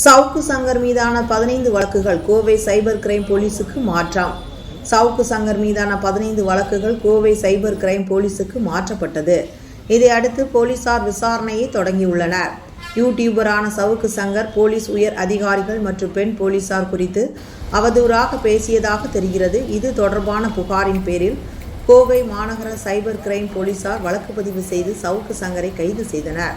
சவுக்கு சங்கர் மீதான பதினைந்து வழக்குகள் கோவை சைபர் கிரைம் போலீசுக்கு மாற்றம். சவுக்கு சங்கர் மீதான பதினைந்து வழக்குகள் கோவை சைபர் கிரைம் போலீசுக்கு மாற்றப்பட்டது. இதையடுத்து போலீசார் விசாரணையை தொடங்கியுள்ளனர். யூடியூபரான சவுக்கு சங்கர் போலீஸ் உயர் அதிகாரிகள் மற்றும் பெண் போலீசார் குறித்து அவதூறாக பேசியதாக தெரிகிறது. இது தொடர்பான புகாரின் பேரில் கோவை மாநகர சைபர் கிரைம் போலீசார் வழக்கு பதிவு செய்து சவுக்கு சங்கரை கைது செய்தனர்.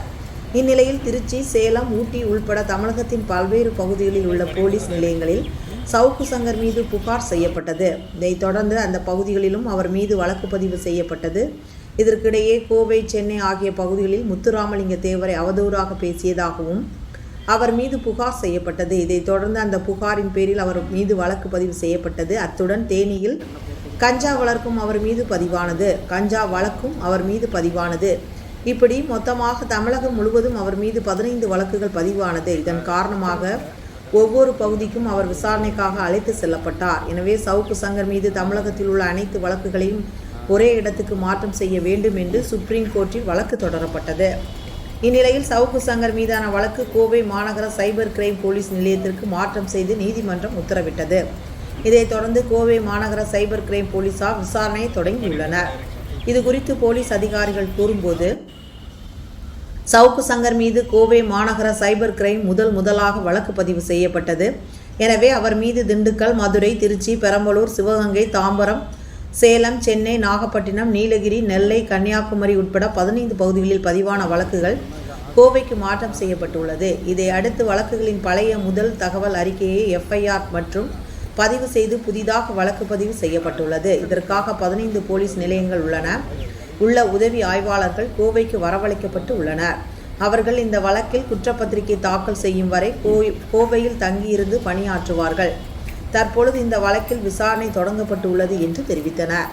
இந்நிலையில் திருச்சி சேலம் ஊட்டி உள்பட தமிழகத்தின் பல்வேறு பகுதிகளில் உள்ள போலீஸ் நிலையங்களில் சவுக்கு சங்கர் மீது புகார் செய்யப்பட்டது. இதைத் தொடர்ந்து அந்த பகுதிகளிலும் அவர் மீது வழக்கு பதிவு செய்யப்பட்டது. இதற்கிடையே கோவை சென்னை ஆகிய பகுதிகளில் முத்துராமலிங்க தேவரை அவதூறாக பேசியதாகவும் அவர் மீது புகார் செய்யப்பட்டது. இதைத் தொடர்ந்து அந்த புகாரின் பேரில் அவர் மீது வழக்கு பதிவு செய்யப்பட்டது. அத்துடன் தேனியில் கஞ்சா வளர்க்கும் அவர் மீது பதிவானது. கஞ்சா வழக்கும் அவர் மீது பதிவானது. இப்படி மொத்தமாக தமிழகம் முழுவதும் அவர் மீது பதினைந்து வழக்குகள் பதிவானது. இதன் காரணமாக ஒவ்வொரு பகுதிக்கும் அவர் விசாரணைக்காக அழைத்து செல்லப்பட்டார். எனவே சவுக்கு சங்கர் மீது தமிழகத்தில் உள்ள அனைத்து வழக்குகளையும் ஒரே இடத்துக்கு மாற்றம் செய்ய வேண்டும் என்று சுப்ரீம் கோர்ட்டில் வழக்கு தொடரப்பட்டது. இந்நிலையில் சவுக்கு சங்கர் மீதான வழக்கு கோவை மாநகர சைபர் கிரைம் போலீஸ் நிலையத்திற்கு மாற்றம் செய்து நீதிமன்றம் உத்தரவிட்டது. இதைத் தொடர்ந்து கோவை மாநகர சைபர் கிரைம் போலீசார் விசாரணையை தொடங்கியுள்ளனர். இது குறித்து போலீஸ் அதிகாரிகள் கூறும்போது சவுக்கு சங்கர் மீது கோவை மாநகர சைபர் கிரைம் முதல் முதலாக வழக்கு பதிவு செய்யப்பட்டது. எனவே அவர் மீது திண்டுக்கல் மதுரை திருச்சி பெரம்பலூர் சிவகங்கை தாம்பரம் சேலம் சென்னை நாகப்பட்டினம் நீலகிரி நெல்லை கன்னியாகுமரி உட்பட பதினைந்து பகுதிகளில் பதிவான வழக்குகள் கோவைக்கு மாற்றம் செய்யப்பட்டுள்ளது. இதை அடுத்து வழக்குகளின் பழைய முதல் தகவல் அறிக்கையை எஃப்ஐஆர் மற்றும் பதிவு செய்து புதிதாக வழக்கு பதிவு செய்யப்பட்டுள்ளது. இதற்காக பதினைந்து போலீஸ் நிலையங்கள் உள்ளன. உள்ள உதவி ஆய்வாளர்கள் கோவைக்கு வரவழைக்கப்பட்டு உள்ளனர். அவர்கள் இந்த வழக்கில் குற்றப்பத்திரிகை தாக்கல் செய்யும் வரை கோவையில் தங்கியிருந்து பணியாற்றுவார்கள். தற்பொழுது இந்த வழக்கில் விசாரணை தொடங்கப்பட்டுள்ளது என்று தெரிவித்தனர்.